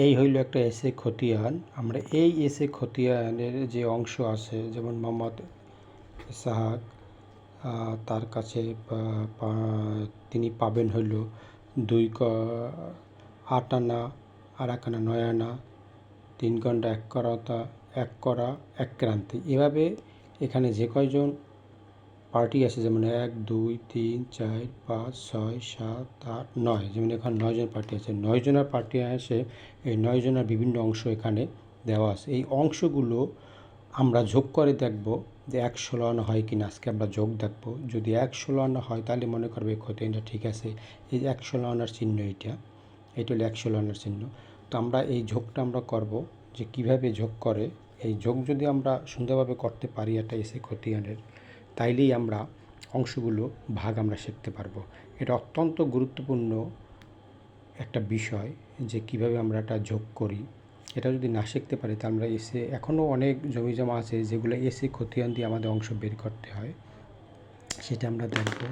এই হইল একটা এসে খতিয়ান। আমরা এই এসে খতিয়ানের যে অংশ আছে, যেমন মোহাম্মদ সাহাক তার কাছে তিনি পাবেন হইল দুই আট আনা, আর এক আনা, নয় আনা, তিন ঘণ্টা এক করাতা, এক করা, এক ক্রান্তি। এভাবে এখানে যে কয়জন পার্টি আছে যেমন এক, দুই, তিন, চার, পাঁচ, ছয়, সাত, আট, নয়। যেমন এখানে নয়জন পার্টি আছে। নয় জনের পার্টি আছে, এই নয় জনের বিভিন্ন অংশ এখানে দেওয়া আছে। এই অংশগুলো আমরা যোগ করে দেখব যে এক ষোলো আনা হয় কি না আজকে আমরা যোগ দেখব। যদি এক ষোলো আনা হয়, তাহলে মনে করবে খতিয়ানটা ঠিক আছে। এই যে এক ষোলো আনার চিহ্ন এটা এটা হলো একশো ষোলো আনার চিহ্ন। তো আমরা এই যোগটা আমরা করব যে কীভাবে যোগ করে। এই যোগ যদি আমরা সুন্দরভাবে করতে পারি একটা এসে খতিয়ানের তাইলেই আমরা অংশগুলো ভাগ আমরা শিখতে পারব। এটা অত্যন্ত গুরুত্বপূর্ণ একটা বিষয় যে কীভাবে আমরা এটা যোগ করি। এটা যদি না শিখতে পারি, তা আমরা এসে এখনও অনেক জমি জমা আছে যেগুলো এসে খতিয়ান দিয়ে আমাদের অংশ বের করতে হয়। সেটা আমরা দেখব।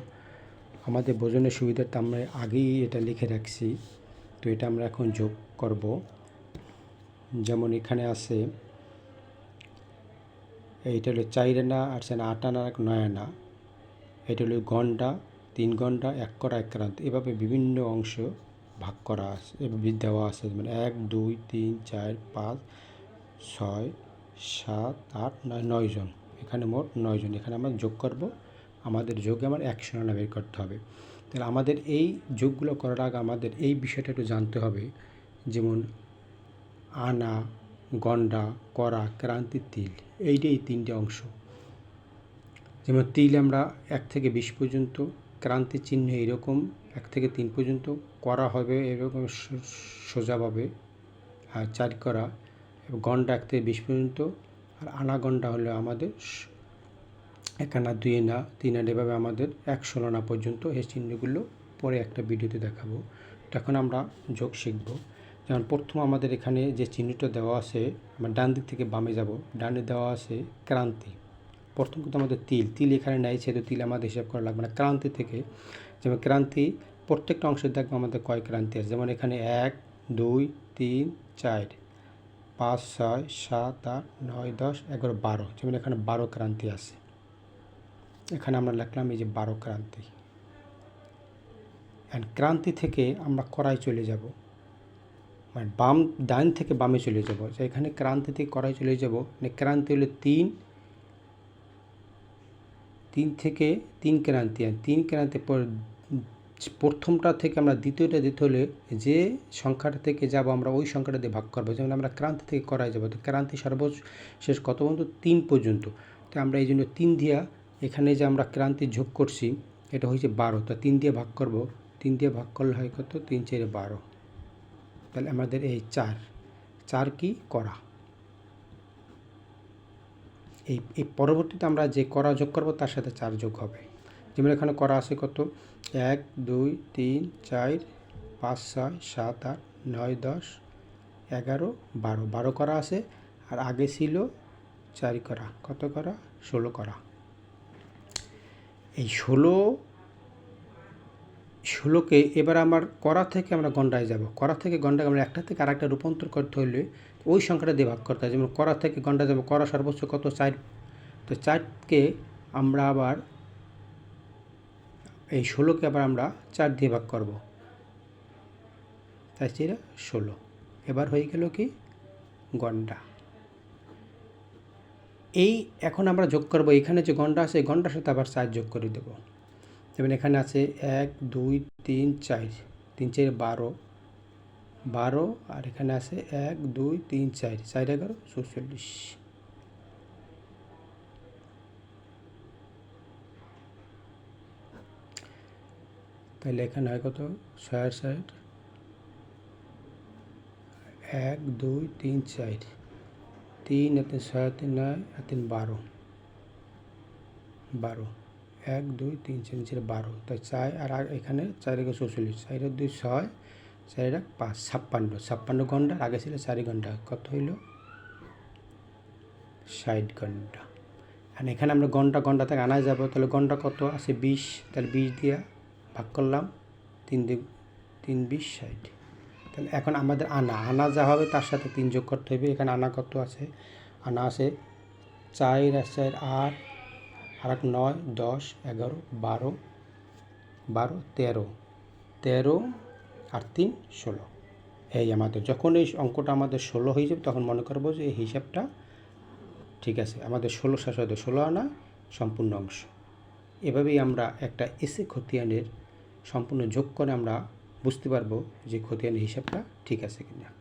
আমাদের বোঝনের সুবিধার্থে আমরা আগেই এটা লিখে রাখছি। তো এটা আমরা এখন যোগ করব। যেমন এখানে আছে এইটা হলো চার আনা আর সেনা আট আনা এক নয় আনা এটা হলো ঘণ্টা, তিন ঘণ্টা, এক করা এক ক্রান্ত এভাবে বিভিন্ন অংশ ভাগ করা আছে দেওয়া আছে। মানে এক, দুই, তিন, চার, পাঁচ, ছয়, সাত, আট, নয় নয় জন। এখানে মোট নয় জন। এখানে আমরা যোগ করব। আমাদের যোগে আমার একশো রানা বের করতে হবে। তাহলে আমাদের এই যোগগুলো করার আগে আমাদের এই বিষয়টা একটু জানতে হবে। যেমন আনা গন্ডা, করা, ক্রান্তি, তিল, এইটাই তিনটে অংশ। যেমন তিল আমরা এক থেকে বিশ পর্যন্ত, ক্রান্তি চিহ্ন এরকম এক থেকে তিন পর্যন্ত, করা হবে এরকম সোজাভাবে, আর চার করা গন্ডা এক থেকে বিশ পর্যন্ত, আর আনা গন্ডা হলো আমাদের এক আনা, দুই আনা, তিন আনা, এভাবে আমাদের এক ষোলো আনা পর্যন্ত এই চিহ্নগুলো পরে একটা ভিডিওতে দেখাবো। তখন আমরা যোগ শিখব। যেমন প্রথম আমাদের এখানে যে চিহ্নটা দেওয়া আছে, আমরা ডান দিক থেকে বামে যাব, ডানে দেওয়া আছে ক্রান্তি। প্রথম কিন্তু আমাদের তিল তিল এখানে নাই, সেহেতু তিল আমাদের হিসাব করা লাগবে না। ক্রান্তি থেকে, যেমন ক্রান্তি, প্রত্যেকটা অংশে দেখব আমাদের কয় ক্রান্তি আছে। যেমন এখানে এক, দুই, তিন, চার, পাঁচ, ছয়, সাত, আট, নয়, দশ, এগারো, বারো, যেমন এখানে বারো ক্রান্তি আছে। এখানে আমরা লিখলাম এই যে বারো ক্রান্তি। অ্যান্ড ক্রান্তি থেকে আমরা কড়াই চলে যাব। মানে বাম ডান থেকে বামে চলে যাব, যে এখানে ক্রান্তি থেকে কড়াই চলে যাব মানে ক্রান্তি হলো তিন তিন থেকে তিন ক্রান্তি, আর তিন ক্রান্তি পর প্রথমটা থেকে আমরা দ্বিতীয়টা দিতে হলে যে সংখ্যাটা থেকে যাব আমরা ওই সংখ্যাটা দিয়ে ভাগ করব, যেমন আমরা ক্রান্তি থেকে করাই যাব, তো ক্রান্তি সর্বশেষ কত পর্যন্ত? তিন পর্যন্ত। তো আমরা এই জন্য তিন দিয়া এখানে যে আমরা ক্রান্তি যোগ করছি, এটা হয়েছে বারো, তো তিন দিয়ে ভাগ করব, তিন দিয়ে ভাগ করলে হয় কত? তিন চারে বারো। তাহলে আমাদের এই চার চার কি করা? এই এই পরবর্তীতে আমরা যে করা যোগ করব তার সাথে চার যোগ হবে। যেমন এখানে করা আছে কত? এক, দুই, তিন, চার, পাঁচ, ছয়, সাত, আট, নয়, দশ, এগারো, বারো। বারো করা আছে আর আগে ছিল চার করা। কত করা? ষোলো করা। এই ষোলো ষোলোকে এবার আমার করা থেকে আমরা গন্ডায় যাব। করা থেকে গন্ডায় আমরা একটা থেকে আরেকটা রূপান্তর করতে হলে ওই সংখ্যাটা দিয়ে ভাগ করতে হয়। যেমন করা থেকে গন্ডা যাব, করা সর্বোচ্চ কত? চার। তো চারকে আমরা আবার এই ষোলোকে আবার আমরা চার দিয়ে ভাগ করব। তাই সেটা ষোলো। এবার হয়ে গেল কি? গন্ডা এই এখন আমরা যোগ করব। এখানে যে গন্ডা আছে, এই গন্ডার সাথে আবার চার যোগ করে দেবো। যেমন এখানে আছে এক, দুই, তিন, চার। তিন, চার, বারো। বারো, আর এখানে আছে এক, দুই, তিন, চার। চার, এগারো, চৌচল্লিশ। তাহলে এখানে হয় কত? ছয় ষাট। এক, দুই, তিন, চার। তিন, এতে ছয় তিন, নয় তিন, বারো। বারো। এক, দুই, তিন, চার চার বারো। তাই চার আর এখানে চার একে চৌচল্লিশ। চার দুই, ছয়, চার এক, পাঁচ, ছাপ্পান্ন। ছাপ্পান্ন ঘণ্টা, আগে ছিল চারি ঘণ্টা। কত হইল? ষাট ঘণ্টা। আর এখানে আমরা ঘণ্টা ঘণ্টা থেকে আনা যাব। তাহলে ঘণ্টা কত আছে? বিশ। তাহলে বিশ দিয়া ভাগ করলাম তিন দিক তিন বিশ ষাট। তাহলে এখন আমাদের আনা। আনা যা হবে তার সাথে তিন যোগ করতে হবে এখানে আনা কত আছে? আনা আছে চার আর চার আট আর এক নয়, দশ, এগারো, বারো বারো, তেরো। তেরো আর তিন, ষোলো। এই আমাদের, যখন এই অঙ্কটা আমাদের ষোলো হয়ে যাবে, তখন মনে করব যে এই হিসাবটা ঠিক আছে। আমাদের ষোলো শেষ হয়তো ষোলো আনা সম্পূর্ণ অংশ। এভাবেই আমরা একটা এসে খতিয়ানের সম্পূর্ণ যোগ করে আমরা বুঝতে পারব যে খতিয়ানের হিসাবটা ঠিক আছে কিনা।